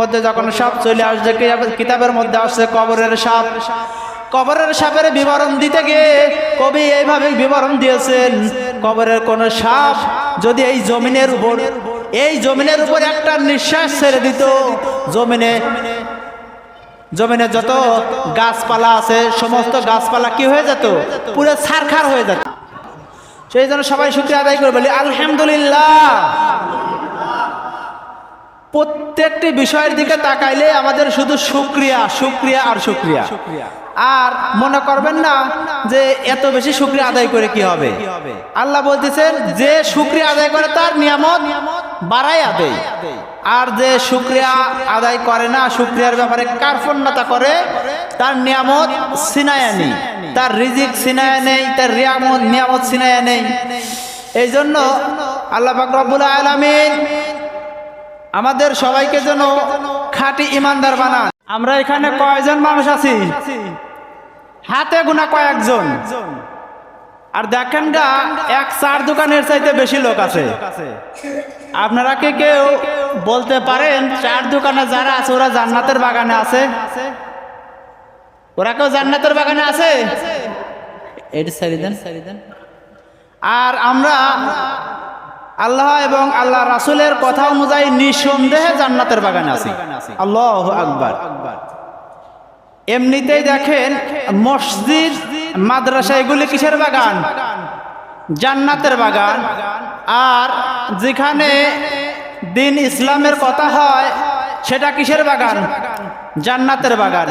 মধ্যে যখন সাপ চলে আসছে কিতাবের মধ্যে আসছে কবরের সাপ। কবরের সাপের বিবরণ দিতে গিয়ে কবি এইভাবে বিবরণ দিয়েছেন, কবরের কোন সাপ যদি এই জমিনের উপর এই জমিনের উপর একটা নিঃশ্বাস ছেড়ে দিত, জমিনে জমিনে যত গাছপালা আছে, সমস্ত গাছপালা কি হয়ে যেত? পুরো ছারখার হয়ে যেত। সেই জন্য সবাই শুক্রিয়া আদায় করে বলি, আলহামদুলিল্লাহ। প্রত্যেকটি বিষয়ের দিকে তাকাইলে আমাদের শুধু শুক্রিয়া শুক্রিয়া আর শুক্রিয়া। আর মনে করবেন না যে এত বেশি শুক্রিয়া আদায় করে কি হবে? আল্লাহ বলতেছেন, যে শুক্রিয়া আদায় করে তার নিয়ামত বাড়াই আদায় আর যে শুক্রিয়া আদায় করে না, শুক্রিয়ার ব্যাপারে কার্পণ্যতা করে, তার নিয়ামত সিনায়া নেই। তার রিজিক সিনায়া নেই, তার রিয়ামত নিয়ামত সিনায়া নেই। এই জন্য আল্লাহ রব্বুল আলামিন আমাদের সবাইকে যেন খাঁটি ইমানদার বানান। আমরা এখানে কয়জন মানুষ আছি? হাতে গোনা কয়েকজন। আর দেখেন গা এক চার দোকানের চাইতে বেশি লোক আছে। আপনারা কি কেউ বলতে পারেন চার দোকানে যারা আছে ওরা জান্নাতের বাগানে আছে? ওরা কেউ জান্নাতের বাগানে আছে? এটি সারি দেন সারি দেন। আর আমরা আল্লাহ এবং আল্লাহ রাসুলের কথা অনুযায়ী নিঃসন্দেহে জান্নাতের বাগানে আছে। আল্লাহ আকবার। এমনিতেই দেখেন মসজিদ, মাদ্রাসা, এগুলি কিসের বাগান? জান্নাতের বাগান। আর যেখানে দিন ইসলামের কথা হয়, সেটা কিসের বাগান? জান্নাতের বাগান।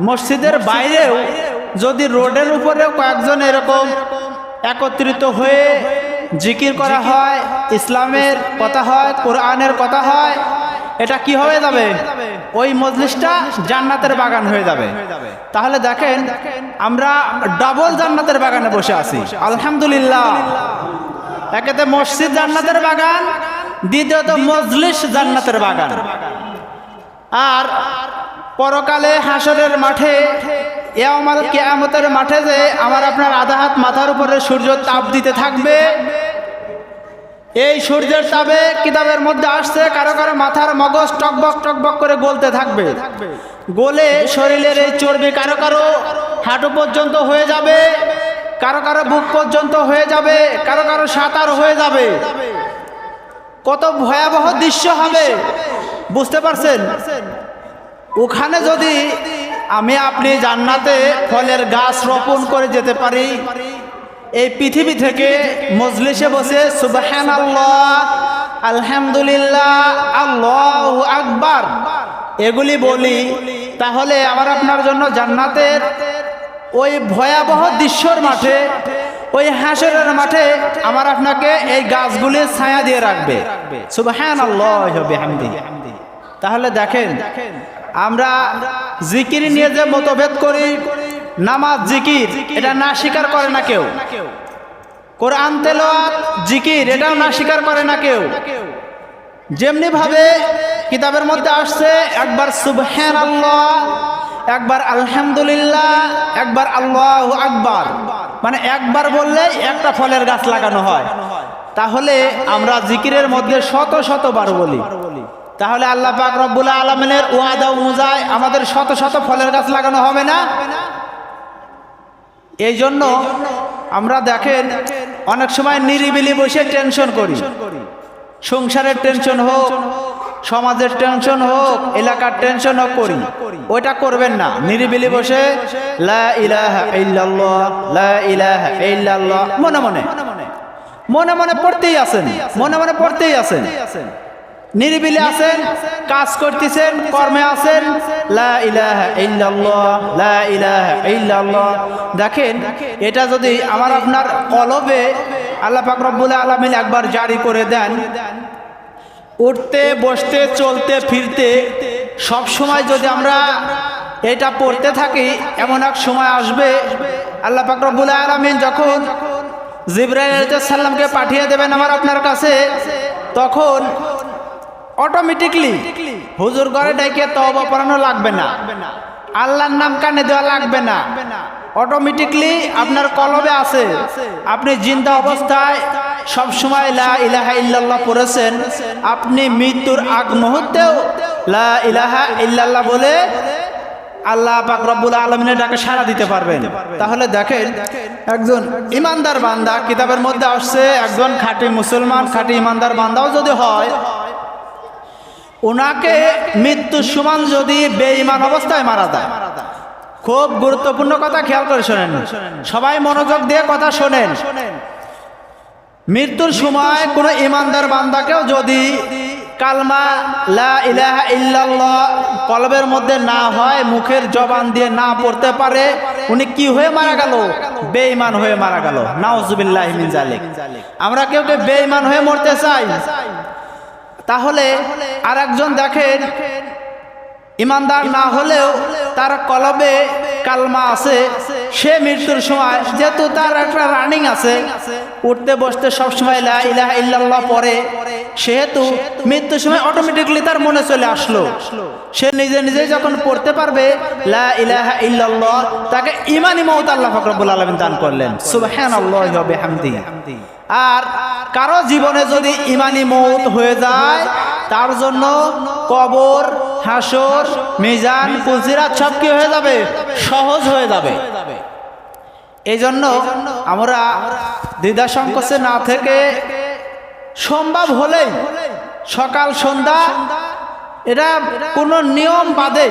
মসজিদের বাইরেও যদি রোডের উপরেও কয়েকজন এরকম একত্রিত হয়ে জিকির করা হয়, ইসলামের কথা হয়, কোরআনের কথা হয়, এটা কি হয়ে যাবে? ওই মজলিসটা জান্নাতের বাগান হয়ে যাবে। তাহলে দেখেন, আমরা ডাবল জান্নাতের বাগানে বসে আছি। আলহামদুলিল্লাহ। একেতে মসজিদ জান্নাতের বাগান, দ্বিতীয়ত মজলিস জান্নাতের বাগান। আর পরকালে হাসরের মাঠে ইয়ামাল কেয়ামতের মাঠে যে আমার আপনার আধা হাত মাথার উপরে সূর্য তাপ দিতে থাকবে। এই সূর্যের তাপে কিতাবের মধ্যে আসছে কারও কারও মাথার মগজ টকবক টকবক করে গলতে থাকবে। গলে শরীরের এই চর্বি কারও কারও হাঁটু পর্যন্ত হয়ে যাবে, কারও কারও বুক পর্যন্ত হয়ে যাবে, কারও কারও সাঁতার হয়ে যাবে। কত ভয়াবহ দৃশ্য হবে। বুঝতে পারছেন? ওখানে যদি আমি আপনি জান্নাতে ফলের গাছ রোপণ করে যেতে পারি। এই পৃথিবী থেকে মজলিসে বসে সুবাহান আল্লাহ আলহামদুলিল্লাহ, আল্লাহ আকবার। এগুলি বলি, তাহলে আমার আপনার জন্য জান্নাতের ওই ভয়াবহ দৃশ্যর মাঠে, ওই হাসরের মাঠে আমার আপনাকে এই গাছগুলি ছায়া দিয়ে রাখবে। সুবাহান আল্লাহ তাহলে দেখেন আমরা জিকির নিয়ে যে মতভেদ করি নামাজ জিকির এটা না স্বীকার করে না কেউ। কোরআন তেলাওয়াত জিকির এটাও না স্বীকার করে না কেউ। যেমনি ভাবে কিতাবের মধ্যে আসছে একবার সুবহান আল্লাহ একবার আলহামদুলিল্লাহ একবার আল্লাহ আকবার। মানে একবার বললে একটা ফলের গাছ লাগানো হয়। তাহলে আমরা জিকিরের মধ্যে শত শতবার বলি। তাহলে আল্লাহ পাক রব্বুল আলমিনের ওয়াদা অনুযায়ী আমাদের শত শত ফলের গাছ লাগানো হবে না? এই জন্য আমরা দেখেন, অনেক সময় নিরিবিলি বসে টেনশন করি। সংসারের টেনশন হোক, সমাজের টেনশন হোক, এলাকার টেনশন হোক করি। ওইটা করবেন না। নিরিবিলি বসে মনে মনে। মনে মনে পড়তেই আছেন, মনে মনে পড়তেই আছেন। নিরিবিলি আছেন, কাজ করতেছেন, কর্মে আছেন। দেখেন, এটা যদি আমার আপনার কলবে আল্লাহ পাক রব্বুল আলামিন একবার জারি করে দেন, উঠতে, বসতে, চলতে, ফিরতে, সব সময় যদি আমরা এটা পড়তে থাকি, এমন এক সময় আসবে, আল্লাহ পাক রব্বুল আলামিন যখন জিব্রাইল সাল্লামকে পাঠিয়ে দেবেন আমার আপনার কাছে, তখন অটোমেটিকলি হুজুর ঘরে ডাইকে তওবা পড়ানো লাগবে না। আল্লাহর নাম কানে দেওয়া লাগবে না। অটোমেটিকলি আপনার কলবে আছে। আপনি জিন্দা অবস্থায় সব সময় লা ইলাহা ইল্লাল্লাহ পড়েছেন। আপনি মৃত্যুর আগ মুহূর্তেও লা ইলাহা ইল্লাল্লাহ বলে আল্লাহ পাক রব্বুল আলমিনের ডাকে সাড়া দিতে পারবেন। তাহলে দেখেন একজন ইমানদার বান্দা কিতাবের মধ্যে আসছে, একজন খাঁটি মুসলমান, খাঁটি ইমানদার বান্দাও যদি হয় ওনাকে মৃত্যুর সমান যদি বেঈমান অবস্থায় মারা যায়। খুব গুরুত্বপূর্ণ কথা খেয়াল করে শোনেন। সবাই মনোযোগ দিয়ে কথা শোনেন। মৃত্যুর সময় কোনো ইমানদার বান্দাকেও যদি কালমা লা ইলাহা ইল্লাল্লাহ কলবের মধ্যে না হয়, মুখের জবান দিয়ে না পড়তে পারে, উনি কি হয়ে মারা গেল? বেঈমান হয়ে মারা গেল। নাউজুবিল্লাহ মিন জালিক আমরা কেউ কেউ বেঈমান হয়ে মরতে চাই। তাহলে আর একজন দেখেন, ইমানদার না হলেও তার কলবে কালমা আছে। সে মৃত্যুর সময়, যেহেতু তার একটা রানিং আছে, উঠতে বসতে সবসময় ইলাহা ইল্লাল্লাহ পরে সেহেতু মৃত্যুর সময় অটোমেটিকলি তার মনে চলে আসলো। সে নিজে নিজে যখন পড়তে পারবে, লা ইলাহা ইল্লাল্লাহ, তাকে ইমানি মৌত আল্লাহ ফকরবুল আলমিন দান করলেন। সুবহানাল্লাহি ওয়া বিহামদিহি। আর কারও জীবনে যদি ইমানি মৌত হয়ে যায়, তার জন্য কবর, হাসর, মিজান, পুলসিরাত সব কি হয়ে যাবে? সহজ হয়ে যাবে। এই জন্য আমরা দ্বিধা সংকোচে না থেকে সম্ভব হলেই সকাল, সন্ধ্যা, এটা কোনো নিয়ম বাদে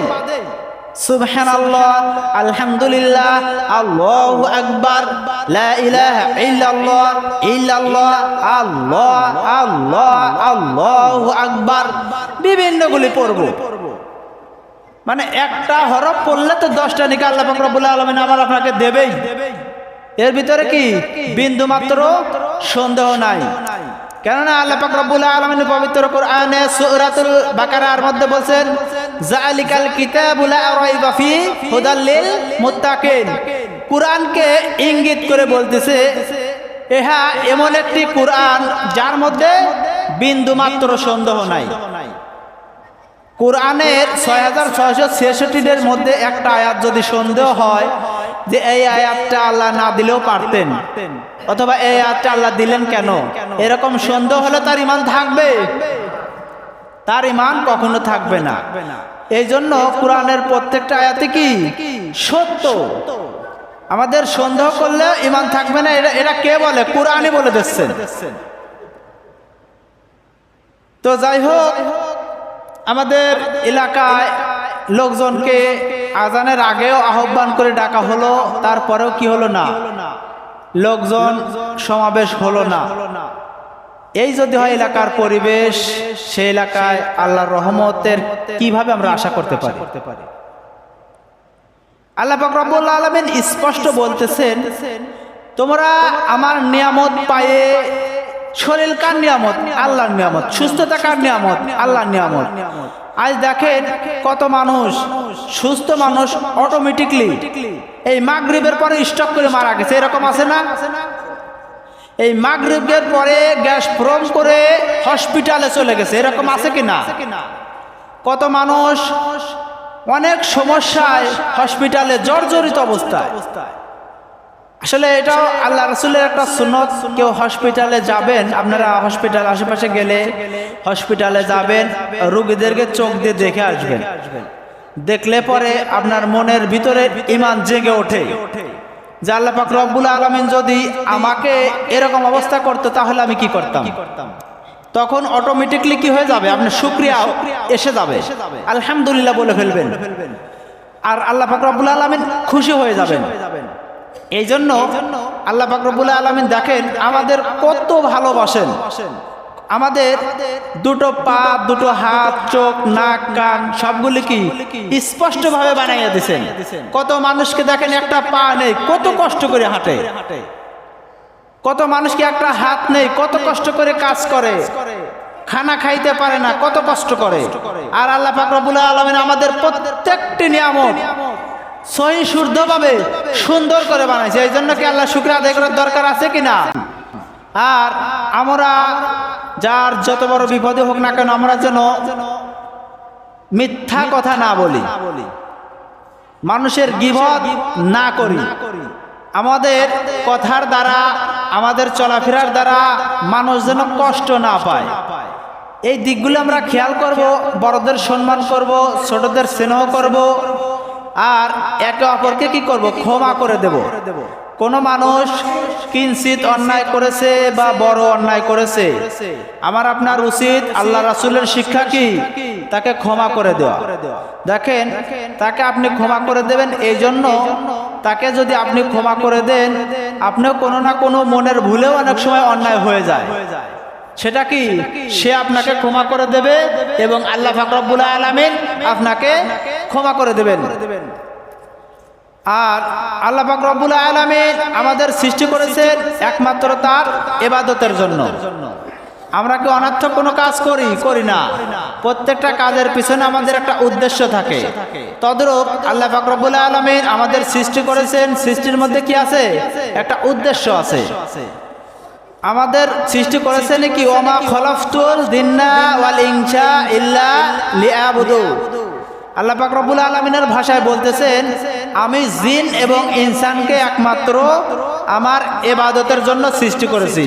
সুবহান আল্লাহ আলহামদুলিল্লাহ, আল্লাহু আকবার আল্লাহ আল্লাহ, আল্লাহু আকবার। বিভিন্নগুলি পড়ব। মানে একটা হরফ পড়লে তো দশটা নিকে আল্লাহ পাক রব্বুল আলামিন আমার আপনাকে দেবেই। এর ভিতরে কি? বিন্দু মাত্র সন্দেহ নাই। কেননা আল্লাহ পাক রব্বুল আলামিন পবিত্র কোরআনে সূরাতুল বাকারার মধ্যে বলেন জালিকাল কিতাবুল লা রাইবা ফি হুদাল লিল মুত্তাকিন। কোরআনকে ইঙ্গিত করে বলতেছে এহা এমন একটি কোরআন যার মধ্যে বিন্দু মাত্র সন্দেহ নাই। কোরআনের ছয় হাজার ছয়শো ছেষট্টিদের মধ্যে একটা আয়াত যদি সন্দেহ হয় যে এই আয়াতটা আল্লাহ না দিলেও পারতেন। অথবা এই আয়াতটা আল্লাহ দিলেন কেন? এরকম সন্দেহ হলে তার ইমান থাকবে। তার ইমান কখনো থাকবে না। এই জন্য কোরআনের প্রত্যেকটা আয়াতে কি? সত্য। আমাদের সন্দেহ করলে ইমান থাকবে না এটা এটা কে বলে? কোরআনই বলে দিচ্ছেন। তো যাই হোক, আমাদের এলাকায় লোকজনকে আজানের আগেও আহ্বান করে ডাকা হলো, তারপরেও কি হলো না? লোকজন সমাবেশ হলো না। এই যদি হয় এলাকার পরিবেশ, সেই এলাকায় আল্লাহর রহমতের কীভাবে আমরা আশা করতে পারি? আল্লাহ রব্বুল আলামিন স্পষ্ট বলতেছেন, তোমরা আমার নিয়ামত পায়ে শরীর কার নিয়ামত? আল্লাহর নিয়ামত। সুস্থতা কার নিয়ামত? আল্লাহর নিয়ামত। আজ দেখেন কত মানুষ, সুস্থ মানুষ অটোমেটিকলি এই মাগরিবের পরে স্টক করে মারা গেছে। এরকম আছে না? এই মাগরিবের পরে গ্যাস ফ্রম করে হসপিটালে চলে গেছে। এরকম আছে কি না? কত মানুষ অনেক সমস্যায় হসপিটালে জর্জরিত অবস্থায়। আসলে এটাও আল্লাহ রসুলের একটা সুনত কেউ হসপিটালে যাবেন, আপনারা হসপিটাল আশেপাশে গেলে হসপিটালে যাবেন, রুগীদেরকে চোখ দিয়ে দেখে আসবেন। দেখলে পরে আপনার মনের ভিতরে ইমান জেগে ওঠে। যে আল্লাহ পাক রব্বুল আলমিন যদি আমাকে এরকম অবস্থা করতো, তাহলে আমি কি করতাম? তখন অটোমেটিকলি কি হয়ে যাবে? আপনার শুক্রিয়া এসে যাবে। আলহামদুলিল্লাহ বলে ফেলবেন। আর আল্লাহ পাক রব্বুল আলমিন খুশি হয়ে যাবেন। এই জন্য আল্লাহ ফাকরবুল আলমিন দেখেন আমাদের কত ভালোবাসেন। আমাদের দুটো পা, দুটো হাত, চোখ, নাক, কান সবগুলি কি স্পষ্ট ভাবে বানাইয়া দিছেন। কত মানুষকে দেখেন একটা পা নেই, কত কষ্ট করে হাঁটে। কত মানুষকে একটা হাত নেই, কত কষ্ট করে কাজ করে। খানা খাইতে পারে না, কত কষ্ট করে। আর আল্লাহ ফাকরবুল আলমিন আমাদের প্রত্যেকটি নিয়ামত সহি শুদ্ধভাবে সুন্দর করে বানাইছে। এই জন্য কি আল্লাহ শুক্র আদায় করার দরকার আছে কি না? আর আমরা যার যত বড় বিপদে হোক না কেন, আমরা যেন মিথ্যা কথা না বলি। মানুষের গিবত না করি। আমাদের কথার দ্বারা, আমাদের চলাফেরার দ্বারা মানুষ যেন কষ্ট না পায়। এই দিকগুলো আমরা খেয়াল করব, বড়দের সম্মান করব, ছোটদের স্নেহ করব আর একে অপরকে কি করব? ক্ষমা করে দেব। কোনো মানুষ কিঞ্চিত অন্যায় করেছে বা বড় অন্যায় করেছে, আমার আপনার উচিত আল্লাহ রাসুলের শিক্ষা কি? তাকে ক্ষমা করে দেওয়া। দেখেন, তাকে আপনি ক্ষমা করে দেবেন এই জন্য তাকে যদি আপনি ক্ষমা করে দেন, আপনিও কোনো না কোনো মনের ভুলেও অনেক সময় অন্যায় হয়ে যায়। সেটা কি? সে আপনাকে ক্ষমা করে দেবে এবং আল্লাহ ফাকরাবুল আলমিন আপনাকে ক্ষমা করে দেবেন। আর আল্লাহ ফাকরাবুল আলমিন আমাদের সৃষ্টি করেছেন একমাত্র তার এবাদতের জন্য। আমরা কি অনার্থক কোনো কাজ করি? করি না। প্রত্যেকটা কাজের পিছনে আমাদের একটা উদ্দেশ্য থাকে। তদ্রূপ আল্লাহ ফাকরাবুল আলমিন আমাদের সৃষ্টি করেছেন। সৃষ্টির মধ্যে কি আছে? একটা উদ্দেশ্য আছে। আমাদের সৃষ্টি করেছেন কি? ওমা খলফতুল দিন্না ওয়াল ইনসা ইল্লা লিয়াবুদু। আল্লাহ পাক রব্বুল আলমিনের ভাষায় বলতেছেন, আমি জিন এবং ইনসানকে একমাত্র আমার এবাদতের জন্য সৃষ্টি করেছি।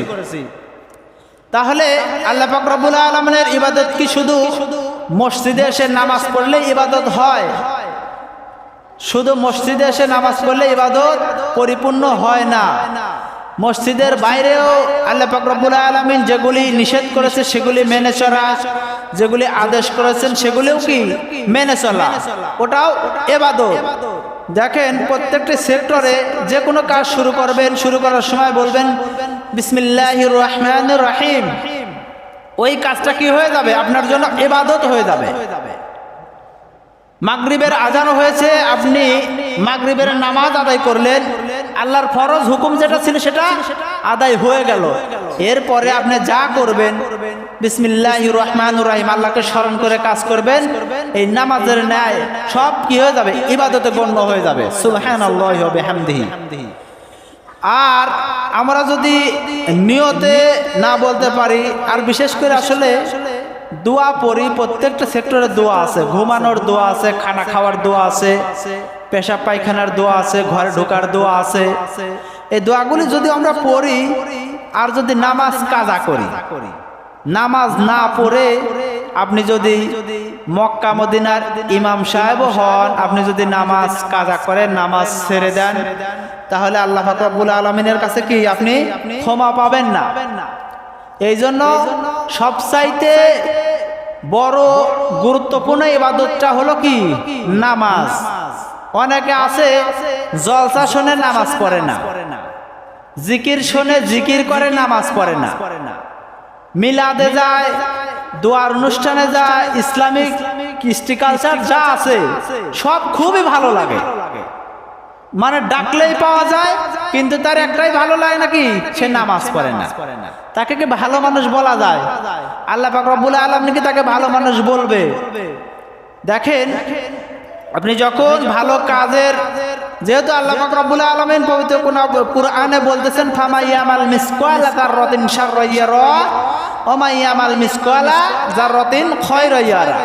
তাহলে আল্লাহ পাক রব্বুল আলমিনের ইবাদত কি শুধু মসজিদে এসে নামাজ পড়লে ইবাদত হয়? শুধু মসজিদে এসে নামাজ পড়লে ইবাদত পরিপূর্ণ হয় না। মসজিদের বাইরেও আল্লাহ পাকরবুল আলমিন যেগুলি নিষেধ করেছে সেগুলি মেনে চলা, যেগুলি আদেশ করেছেন সেগুলিও কি মেনে চলা? ওটাও এবাদত। দেখেন প্রত্যেকটি সেক্টরে যে কোনো কাজ শুরু করবেন, শুরু করার সময় বলবেন বিসমিল্লাহ রহমান রাহিম। ওই কাজটা কি হয়ে যাবে? আপনার জন্য এবাদত হয়ে যাবে। মাগরিবের আজান হয়েছে, আপনি মাগরিবের নামাজ আদায় করলেন আল্লাহর ফরজ হুকুম যেটা ছিল সেটা আদায় হয়ে গেল। এরপরে আপনি যা করবেন বিসমিল্লাহ রহমান রাহিম, আল্লাহকে স্মরণ করে কাজ করবেন, এই নামাজের ন্যায় সব কি হয়ে যাবে? ইবাদতে গণ্য হয়ে যাবে। সুলহান আল্লাহ হবে হামদিহি আর আমরা যদি নিয়তে না বলতে পারি, আর বিশেষ করে আসলে দোয়া পড়ি, প্রত্যেকটা সেক্টরে দোয়া আছে। ঘুমানোর দোয়া আছে, খানা খাওয়ার দোয়া আছে, পেশাব পায়খানার দোয়া আছে, ঘরে ঢোকার দোয়া আছে। এই দোয়াগুলি যদি আমরা পড়ি, আর যদি নামাজ কাজা করি, নামাজ না পড়ে আপনি যদি মক্কা, মদিনার ইমাম সাহেব হন, আপনি যদি নামাজ কাজা করেন, নামাজ ছেড়ে দেন, তাহলে আল্লাহ ফাকরাবুল আলমিনের কাছে কি আপনি ক্ষমা পাবেন না? এই জন্য সবচাইতে বড় গুরুত্বপূর্ণ ইবাদতটা হলো কি? নামাজ। অনেকে আছে, জলসা শোনে নামাজ পড়ে না। জিকির শোনে জিকির করে নামাজ পড়ে না। মিলাদে যায়, দোয়ার অনুষ্ঠানে যায়, ইসলামিক, কৃষ্টি কালচার যা আছে, সব খুবই ভালো লাগে। মানে ডাকলেই পাওয়া যায় কিন্তু তার একটাই ভালো লাগে নাকি সে নামাজ পড়ে না। তাকে কি ভালো মানুষ বলা যায়? আল্লাহ রব্বুল আলম কি তাকে ভালো মানুষ বলবে? দেখেন আপনি যখন ভালো কাজের যেহেতু আল্লাহ রব্বুল আলমিন পবিত্র কোন কুরআনে বলতেছেন ফামাইয়ামাল মিসকালা যাররাতিন শাররাইয়ারা ওমাইয়ামাল মিসকালা যাররাতিন খায়রাইয়ারা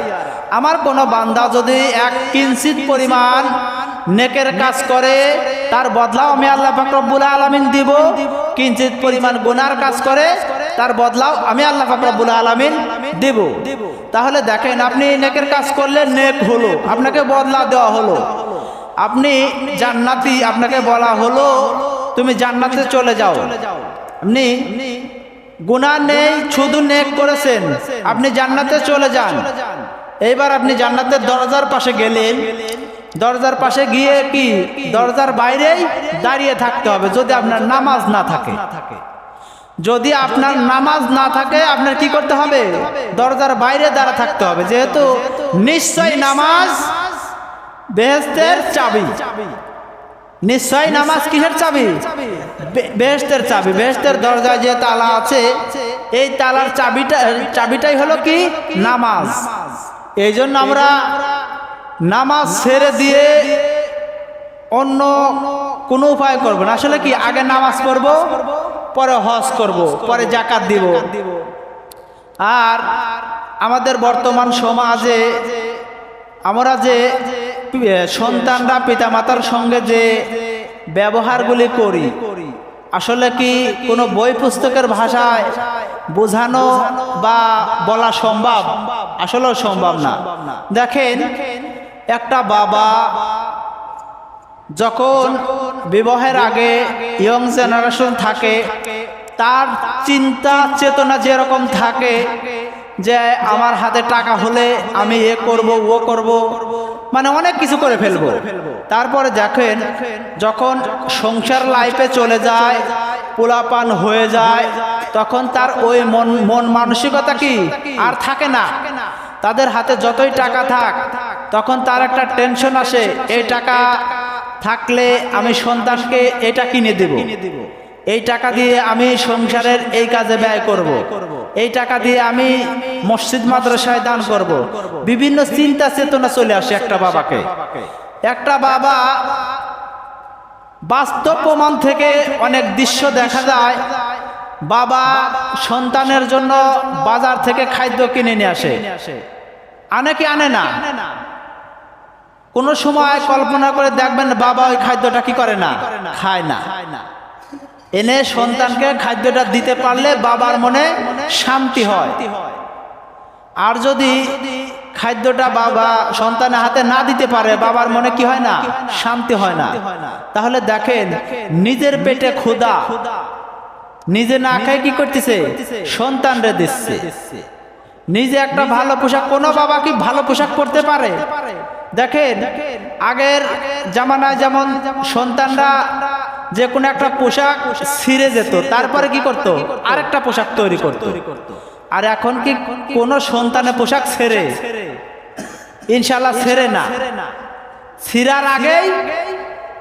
আমার কোন বান্দা যদি এক কিঞ্চিত পরিমাণ নেকের কাজ করে, তার বদলাও আমি আল্লাহ ফাকরবুল আলমিন দিব। কিঞ্চিত পরিমাণ গুনার কাজ করে, তার বদলাও আমি আল্লাহ ফাকরবুল আলমিন দিব। তাহলে দেখেন আপনি নেকের কাজ করলে নেক হলো, আপনাকে বদলা দেওয়া হলো। আপনি জান্নাতি, আপনাকে বলা হলো, তুমি জান্নাতে চলে যাও। আপনি গুনাহ নেই, শুধু নেক করেছেন, আপনি জান্নাতে চলে যান। এইবার আপনি জান্নাতের দরজার পাশে গেলেন দরজার পাশে গিয়ে কি দরজার বাইরেই দাঁড়িয়ে থাকতে হবে যদি আপনার নামাজ না থাকে। যদি আপনার নামাজ না থাকে, আপনার কি করতে হবে? দরজার বাইরে দাঁড়া থাকতে হবে। যেহেতু নিশ্চয় নামাজ বেহেস্তের চাবি। নিশ্চয় নামাজ কিসের চাবি? বেহেস্তের চাবি। বেহেস্তের দরজায় যে তালা আছে, এই তালার চাবিটা চাবিটাই হলো কি? নামাজ। এই জন্য আমরা নামাজ ছেড়ে দিয়ে অন্য কোনো উপায় করব না। আসলে কি, আগে নামাজ পড়ব, পরে হজ করব, পরে জাকাত দিব। আর আমাদের বর্তমান সমাজে আমরা যে সন্তানরা পিতামাতার সঙ্গে যে ব্যবহারগুলি করি, আসলে কি কোনো বই পুস্তকের ভাষায় বোঝানো বা বলা সম্ভব? আসলেও সম্ভব না। দেখেন একটা বাবা যখন বিবাহের আগে ইয়ং জেনারেশন থাকে, তার চিন্তা চেতনা যেরকম থাকে যে আমার হাতে টাকা হলে আমি এ করব, ও করব মানে অনেক কিছু করে ফেলব। তারপরে দেখেন যখন সংসার লাইফে চলে যায়, পোলাপান হয়ে যায়, তখন তার ওই মন মন মানসিকতা কি? আর থাকে না। তাদের হাতে যতই টাকা থাক তখন তার একটা টেনশন আসে এই টাকা থাকলে আমি সন্তানকে এটা কিনে দেব। এই টাকা দিয়ে আমি সংসারের এই কাজে ব্যয় করব। এই টাকা দিয়ে আমি মসজিদ মাদ্রাসায় দান করব। বিভিন্ন চিন্তা চেতনা চলে আসে একটা বাবাকে। একটা বাবা বাস্তব প্রমাণ থেকে অনেক দৃশ্য দেখা যায়। বাবা সন্তানের জন্য বাজার থেকে খাদ্য কিনে নিয়ে আসে। আনে কি আনে না। কোনো সময় কল্পনা করে দেখবেন বাবা ওই খাদ্যটা কি করে না? খায় না। এনে সন্তানকে খাদ্যটা দিতে পারলে বাবার মনে শান্তি হয়। আর যদি খাদ্যটা বাবা সন্তানের হাতে না দিতে পারে, বাবার মনে কি হয় না? শান্তি হয় না। তাহলে দেখেন, নিজের পেটে ক্ষুধা। নিজে না খায় কি করতেছে? সন্তানরে দিচ্ছে। নিজে একটা ভালো পোশাক কোনো বাবা কি ভালো পোশাক পরতে পারে? দেখেন আগের জামানায় যেমন সন্তানরা যে কোনো একটা পোশাক ছিঁড়ে যেত তারপরে কি করত? আরেকটা পোশাক তৈরি করত। আর এখন কি কোনো সন্তানের পোশাক ছেড়ে? ইনশাল্লাহ ছেড়ে না। ছিঁড়ার আগেই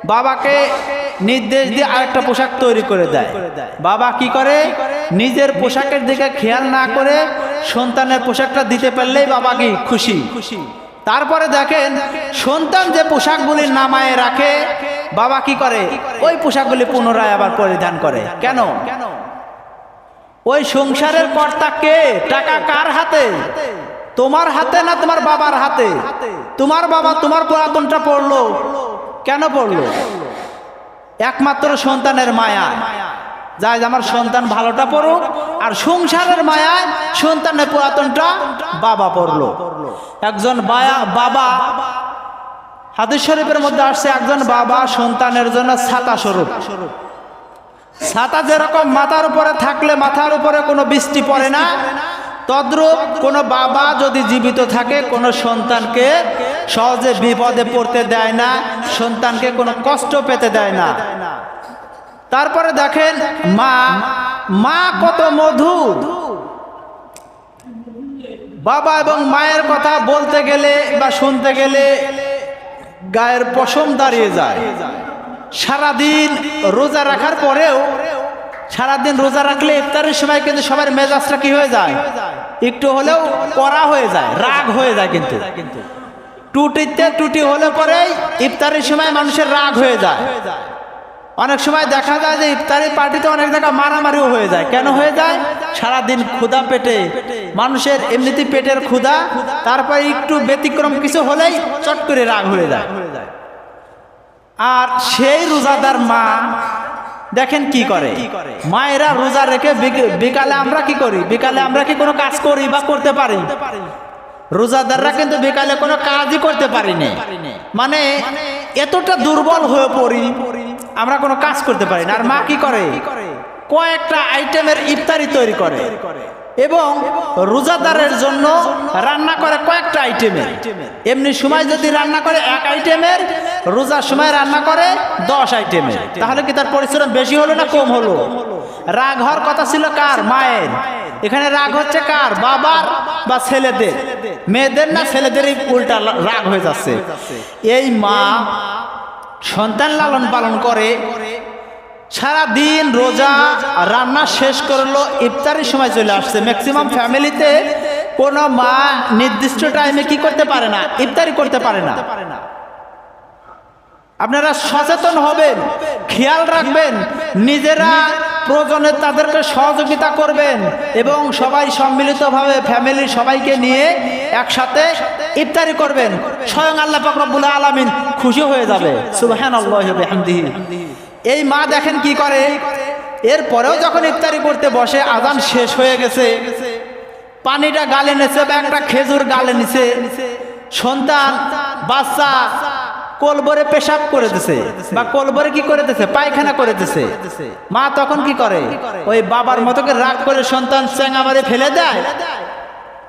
বাবাকে নির্দেশ দিয়ে আরেকটা পোশাক তৈরি করে দেয়। বাবা কি করে? নিজের পোশাকের দিকে খেয়াল না করে সন্তানের পোশাকটা দিতে পারলেই বাবা কি? খুশি। তারপরে দেখেন সন্তান যে পোশাকগুলি নামায় রাখে, বাবা কি করে? ওই পোশাকগুলি পুনরায় আবার পরিধান করে। কেন? ওই সংসারের কর্তা কে? টাকা কার হাতে? তোমার হাতে না তোমার বাবার হাতে? তোমার বাবা তোমার পুরাতনটা পড়ল কেন পড়ল? একমাত্র সন্তানের মায়া। যাই, আমার সন্তান ভালোটা পড়ুক, আর সংসারের মায়ায় সন্তানের পুরাতনটা বাবা পড়ল। একজন বাবা, হাদিস শরীফের মধ্যে আসছে, একজন বাবা সন্তানের জন্য ছাতা স্বরূপ। ছাতা যেরকম মাথার উপরে থাকলে মাথার উপরে কোনো বৃষ্টি পড়ে না তদ্রূপ কোনো বাবা যদি জীবিত থাকে, কোনো সন্তানকে সহজে বিপদে পড়তে দেয় না, সন্তানকে কোনো কষ্ট পেতে দেয় না। তারপরে দেখেন মা মা কত মধুর। বাবা এবং মায়ের কথা বলতে গেলে বা শুনতে গেলে গায়ের পশম দাঁড়িয়ে যায়। সারাদিন রোজা রাখার পরেও সারাদিন রোজা রাখলে ইফতারের সময় কিন্তু সবার মেজাজটা কি হয়ে যায়? একটু হলেও করা হয়ে যায়, রাগ হয়ে যায় কিন্তু। টুটিতে টুটি হলে পরেই ইফতারের সময় মানুষের রাগ হয়ে যায়। অনেক সময় দেখা যায় যে ইফতারি পার্টিতে অনেক জায়গা মারামারিও হয়ে যায়। কেন হয়ে যায়? সারাদিন ক্ষুধা পেটে। মানুষের এমনিতে পেটের ক্ষুধা। তারপরে একটু ব্যতিক্রম কিছু হলেই চট করে রাগ হয়ে যায়। আর সেই রোজাদার মা দেখেন কি করে। মায়েরা রোজা রেখে বিক- বিকালে আমরা কি করি? বিকালে আমরা কি কোনো কাজ করি বা করতে পারি? রোজাদাররা কিন্তু বিকালে কোনো কাজই করতে পারি পারিনি মানে এতটা দুর্বল হয়ে পড়ি আমরা কোনো কাজ করতে পারি না। আর মা কি করে? কয়েকটা আইটেমের ইফতারি তৈরি করে। এবং রোজাদারের জন্য রান্না করে কয়েকটা আইটেমের। এমনি সময় যদি রান্না করে এক আইটেমের, রোজার সময় রান্না করে দশ আইটেমের। তাহলে কি তার পরিশ্রম বেশি হলো না কম হলো? রাগ হওয়ার কথা ছিল কার? মায়ের। এখানে রাগ হচ্ছে কার? বাবার বা ছেলেদের। মেয়েদের না ছেলেদেরই উল্টা রাগ হয়ে যাচ্ছে। এই মা সন্তান লালন পালন করে সারা দিন রোজা রান্না শেষ করল, ইফতারের সময় চলে আসছে। ম্যাক্সিমাম ফ্যামিলিতে কোনো মা নির্দিষ্ট টাইমে কি করতে পারে না? ইফতারি করতে পারে না। আপনারা সচেতন হবেন, খেয়াল রাখবেন, নিজেরা প্রয়োজনে তাদেরকে সহযোগিতা করবেন এবং সবাই সম্মিলিতভাবে ফ্যামিলির সবাইকে নিয়ে একসাথে ইফতারি করবেন। স্বয়ং আল্লাহ পাক রব্বুল আলামিন খুশি হয়ে যাবে। সুবহানাল্লাহি এই মা দেখেন কি করে? এরপরেও যখন ইফতারি করতে বসে, আজান শেষ হয়ে গেছে। পানিটা গালে নিছে বা একটা খেজুর গালে নিছে। সন্তান, বাচ্চা কোলবরে পেশাব করে দিছে। বা কোলবরে কি করে দিছে? পায়খানা করে দিছে। মা তখন কি করে? ওই বাবার মতোকে রাগ করে সন্তান চেঙা মারে ফেলে দেয়।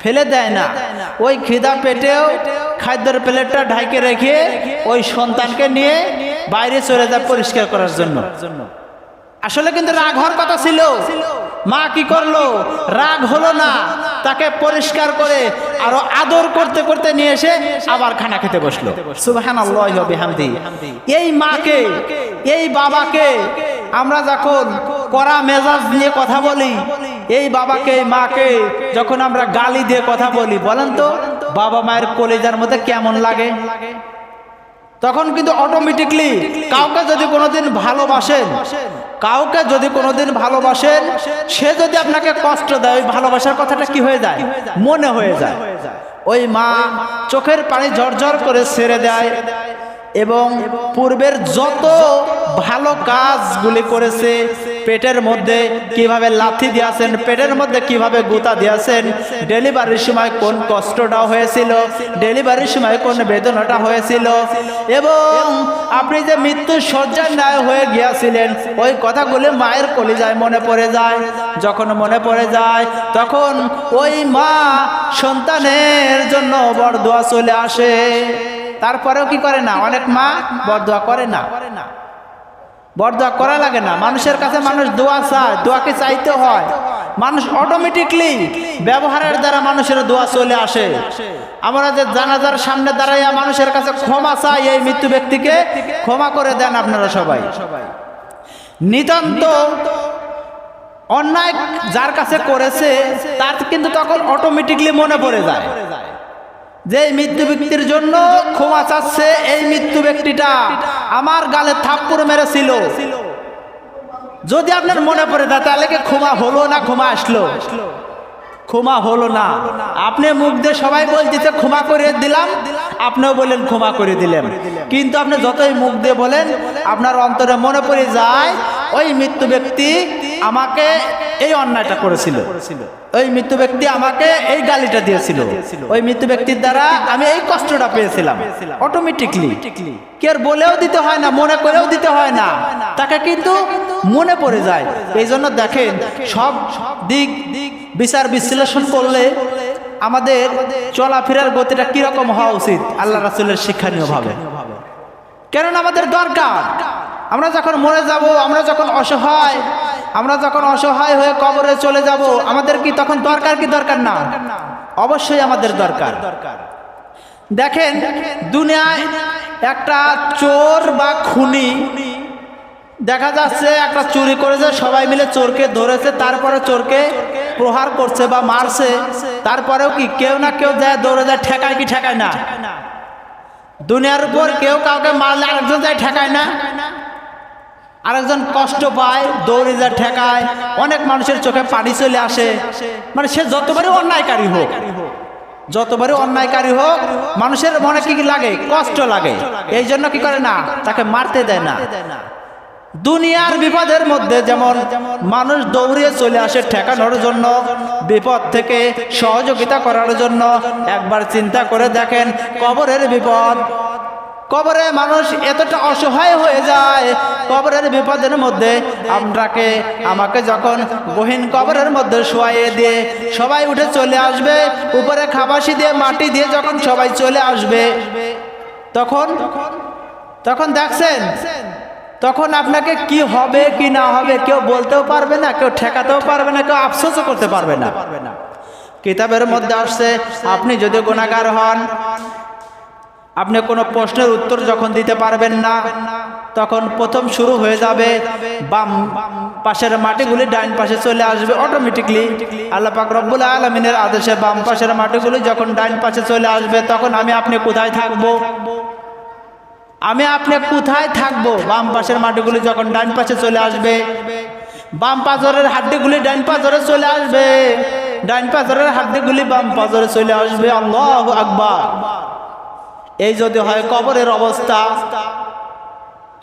ফেলে দেয় না। ওই খিদা পেটেও খাদ্যের প্লেটটা ঢাইকে রেখে ওই সন্তানকে নিয়ে বাইরে চলে যায় পরিষ্কার করার জন্য। আসলে কিন্তু রাগ হওয়ার কথা ছিল। মা কি করল? রাগ হলো না। তাকে পরিষ্কার করে আরও আদর করতে করতে নিয়ে এসে আবার খানা খেতে বসল। এই মাকে, এই বাবাকে আমরা যখন করা মেজাজ নিয়ে কথা বলি, এই বাবাকে মাকে যখন আমরা গালি দিয়ে কথা বলি, বলেন তো, বাবা মায়ের কলেজার মধ্যে কেমন লাগে? তখন কিন্তু অটোমেটিকলি কাউকে যদি কোনোদিন ভালোবাসেন, কাউকে যদি কোনোদিন ভালোবাসেন, সে যদি আপনাকে কষ্ট দেয়, ওই ভালোবাসার কথাটা কি হয়ে যায়? মনে হয়ে যায়। ওই মা চোখের পানি ঝরঝর করে ছেড়ে দেয় এবং পূর্বের যত ভালো কাজগুলি করেছে পেটের মধ্যে কীভাবে লাথি দিয়েছেন, পেটের মধ্যে কীভাবে গুতা দিয়েছেন, ডেলিভারির সময় কোন কষ্টটা হয়েছিল, ডেলিভারির সময় কোন বেদনাটা হয়েছিল। এবং আপনি যে মৃত্যু সজ্জার ন্যায় হয়ে গিয়েছিলেন, ওই কথাগুলি মায়ের কলিজায় মনে পড়ে যায়। যখন মনে পড়ে যায়, তখন ওই মা সন্তানের জন্য বরদোয়া চলে আসে। তারপরেও কি করে না? অনেক মা বরদোয়া করে না। বরদোয়া করা লাগে না। মানুষের কাছে মানুষ দোয়া চায় দোয়াকে চাইতে হয়? মানুষ অটোমেটিকলি ব্যবহারের দ্বারা মানুষের দোয়া চলে আসে। আমরা যে জানাজার সামনে দাঁড়াইয়া মানুষের কাছে ক্ষমা চাই, এই মৃত্যু ব্যক্তিকে ক্ষমা করে দেন আপনারা সবাই। নিতান্ত অন্যায় যার কাছে করেছে, তার কিন্তু তখন অটোমেটিকলি মনে পড়ে যায়। যে মৃত্যু ব্যক্তির জন্য ক্ষমা চাচ্ছে, এই মৃত্যু ব্যক্তিটা আমার গালে থাপ্পড় মেরেছিল। যদি আপনার মনে পড়ে তাহলে কি ক্ষমা হলো না ক্ষমা আসলো? ক্ষমা হলো না। আপনি মুখ দিয়ে সবাই বলতেছে, ক্ষমা করে দিলাম। আপনিও বলেন ক্ষমা করে দিলেন কিন্তু আপনি যতই মুখ দিয়ে বলেন, আপনার অন্তরে মনে পড়ে যায়, ওই মৃত্যু ব্যক্তি আমাকে এই অন্যায়টা করেছিল। ওই মৃত্যু ব্যক্তি আমাকে এই গালিটা দিয়েছিল। ওই মৃত্যু ব্যক্তির দ্বারা আমি এই কষ্টটা পেয়েছিলাম। অটোমেটিকলি কে আর বলেও দিতে হয় না, মনে করেও দিতে হয় না। তাকে কিন্তু মনে পড়ে যায়। এই জন্য দেখেন, সব দিক দিক বিচার বিশ্লেষণ করলে আমাদের চলাফেরার গতিটা কীরকম হওয়া উচিত? আল্লাহ রাসুলের শিক্ষণীয় ভাবে। কেননা আমাদের দরকার। আমরা যখন মরে যাব, আমরা যখন অসহায়, আমরা যখন অসহায় হয়ে কবরে চলে যাব, আমাদের কি তখন দরকার কি দরকার না? অবশ্যই আমাদের দরকার। দেখেন, দুনিয়ায় একটা চোর বা খুনি দেখা যাচ্ছে একটা চুরি করেছে, সবাই মিলে চোরকে ধরেছে, তারপরে চোরকে প্রহার করছে বা মারছে, তারপরেও কি কেউ না কেউ যায় দৌড়ে যায়, ঠেকায় কি ঠেকায় না? দুনিয়ার উপর কেউ কাউকে মারলে আরেকজন যায় ঠেকায় না? আরেকজন কষ্ট পায়, দৌড়ে যায়, ঠেকায়, অনেক মানুষের চোখে পানি চলে আসে। মানে সে যতবারই অন্যায়কারী হোক, যতবারই অন্যায়কারী হোক, মানুষের মনে কি লাগে? কষ্ট লাগে। এই জন্য কি করে না? তাকে মারতে দেয় না। দুনিয়ার বিপদের মধ্যে যেমন মানুষ দৌড়িয়ে চলে আসে ঠেকানোর জন্য, বিপদ থেকে সহযোগিতা করার জন্য, একবার চিন্তা করে দেখেন কবরের বিপদ। কবরে মানুষ এতটা অসহায় হয়ে যায়, কবরের বিপদের মধ্যে আপনাকে আমাকে যখন গহীন কবরের মধ্যে শোয়াইয়ে দিয়ে সবাই উঠে চলে আসবে, উপরে খাবাসি দিয়ে, মাটি দিয়ে যখন সবাই চলে আসবে, তখন তখন দেখছেন তখন আপনাকে কি হবে, কি না হবে কেউ বলতেও পারবে না, কেউ ঠেকাতেও পারবে না, কেউ আফসোসও করতে পারবে না। কিতাবের মধ্যে আসছে, আপনি যদি গুণাগার হন, আপনি কোনো প্রশ্নের উত্তর যখন দিতে পারবেন না, তখন প্রথম শুরু হয়ে যাবে, বাম পাশের মাটিগুলি ডাইন পাশে চলে আসবে অটোমেটিকলি আল্লাহ পাক রব্বুল আলমিনের আদেশে বাম পাশের মাটিগুলি যখন ডাইন পাশে চলে আসবে, তখন আমি আপনি কোথায় থাকব? আমি আপনি কোথায় থাকব? বাম পাশের মাটিগুলি যখন ডান পাশে চলে আসবে, বাম পাজরের হাড্ডিগুলি ডান পাজরে চলে আসবে, ডান পাজরের হাড্ডিগুলি বাম পাজরে চলে আসবে। আল্লাহ আকবার। এই যদি হয় কবরের অবস্থা।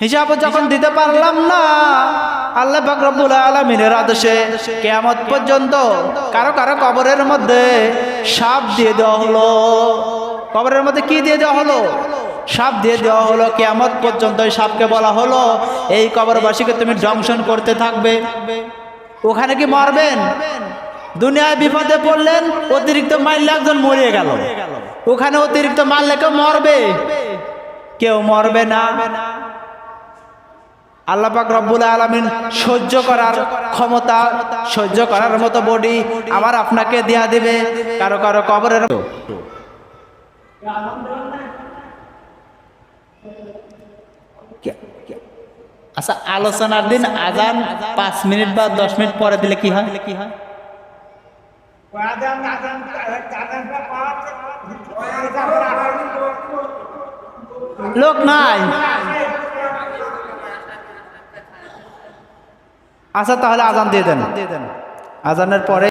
হিসাব যখন দিতে পারলাম না, আল্লাহ বাকরবুল আলমিনের আদেশে কেয়ামত পর্যন্ত কারও কারও কবরের মধ্যে সাপ দিয়ে দেওয়া হলো। কবরের মধ্যে কি দিয়ে দেওয়া হলো? সাপ দিয়ে দেওয়া হলো, কেয়ামত পর্যন্ত ওই সাপকে বলা হলো, এই কবরবাসীকে তুমি দংশন করতে থাকবে। ওখানে কি মরবেন? দুনিয়ায় বিপদে পড়লেন, অতিরিক্ত মারলে একজন মরিয়ে গেল। ওখানে অতিরিক্ত মারলে কেউ মরবে? কেউ মরবে না। আল্লাহ পাক রব্বুল আলমিন সহ্য করার ক্ষমতা, সহ্য করার মতো বডি আবার আপনাকে দেয়া দিবে। কারও কারও কবরের আচ্ছা আলোচনার দিন আজান পাঁচ মিনিট বা দশ মিনিট পরে দিলে কি হয়? কি হয় লোক নাই। আচ্ছা তাহলে আজান দিয়ে দেন। আজানের পরে